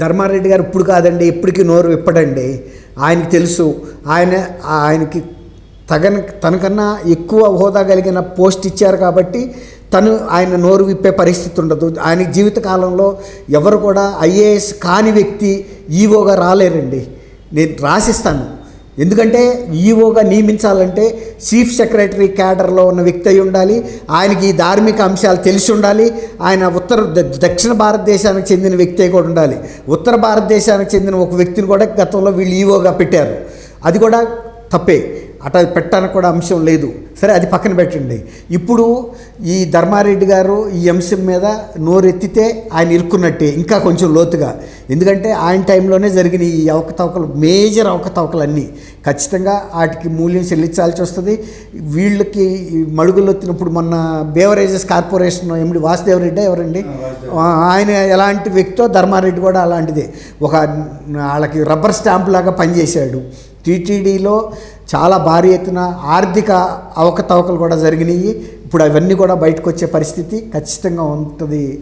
ధర్మారెడ్డి గారు ఇప్పుడు కాదండి ఇప్పటికీ నోరు విప్పడండి. ఆయనకి తెలుసు ఆయన ఆయనకి తగన తనకన్నా ఎక్కువ హోదా కలిగిన పోస్ట్ ఇచ్చారు కాబట్టి తను ఆయన నోరు విప్పే పరిస్థితి ఉండదు. ఆయన జీవితకాలంలో ఎవరు కూడా ఐఏఎస్ కాని వ్యక్తి ఈవోగా రాలేరండి. నేను రాసిస్తాను. ఎందుకంటే ఈఓగా నియమించాలంటే చీఫ్ సెక్రటరీ క్యాడర్లో ఉన్న వ్యక్తి అయి ఉండాలి ఆయనకి ఈ ధార్మిక అంశాలు తెలిసి ఉండాలి ఆయన ఉత్తర ద- దక్షిణ భారతదేశానికి చెందిన వ్యక్తి కూడా ఉండాలి. ఉత్తర భారతదేశానికి చెందిన ఒక వ్యక్తిని కూడా గతంలో వీళ్ళు ఈవోగా పెట్టారు. అది కూడా తప్పే. అట పెట్టడానికి కూడా అంశం లేదు. సరే అది పక్కన పెట్టండి. ఇప్పుడు ఈ ధర్మారెడ్డి గారు ఈ అంశం మీద నోరెత్తితే ఆయన ఇరుక్కున్నట్టే ఇంకా కొంచెం లోతుగా. ఎందుకంటే ఆయన టైంలోనే జరిగిన ఈ అవకతవకలు మేజర్ అవకతవకలన్నీ. ఖచ్చితంగా వాటికి మూల్యం చెల్లించాల్సి వస్తుంది. వీళ్ళకి మడుగులు వచ్చినప్పుడు మొన్న బేవరేజెస్ కార్పొరేషన్ ఎమిడి వాసుదేవరెడ్డి ఎవరండి? ఆయన ఎలాంటి వ్యక్తో ధర్మారెడ్డి కూడా అలాంటిదే. ఒక వాళ్ళకి రబ్బర్ స్టాంప్ లాగా పనిచేశాడు. టీటీడీలో చాలా భారీ ఎత్తున ఆర్థిక అవకతవకలు కూడా జరిగినాయి. ఇప్పుడు అవన్నీ కూడా బయటకు వచ్చే పరిస్థితి ఖచ్చితంగా ఉంటుంది.